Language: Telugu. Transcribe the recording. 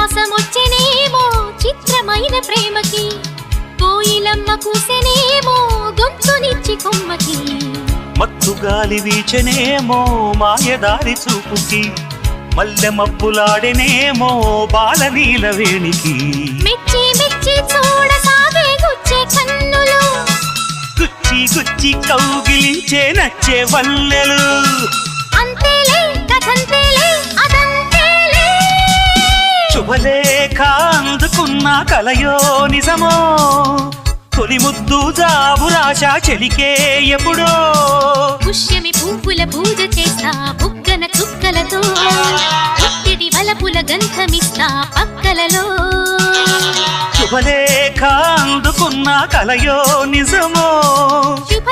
మాసమొచ్చెనేమో చిత్రమైన ప్రేమకి కోయిలమ్మ కూసెనేమో గొంతునిచ్చి కొమ్మకి. మత్తు గాలి వీచనేమో మాయదారి చూపుకి మల్లె మబ్బులాడెనేమో బాలనీల వేణికి. మెచ్చి మెచ్చి చూడ సాగే గుచ్చే కన్నులు. గుచ్చి గుచ్చి కౌగిలించే నచ్చే వల్లెలు. శుభలేఖ అందుకున్న కలయో నిజమో? తొలి ముద్దు జాబు రాశా చెలికే ఎప్పుడో? పుష్యమి పువ్వుల పూజ చేస్తా బుగ్గన చుక్కలతో. పుట్టిడి వలపుల గంధమిస్తా పక్కలలో. శుభలేఖ అందుకున్న కలయో నిజమో? శుభలే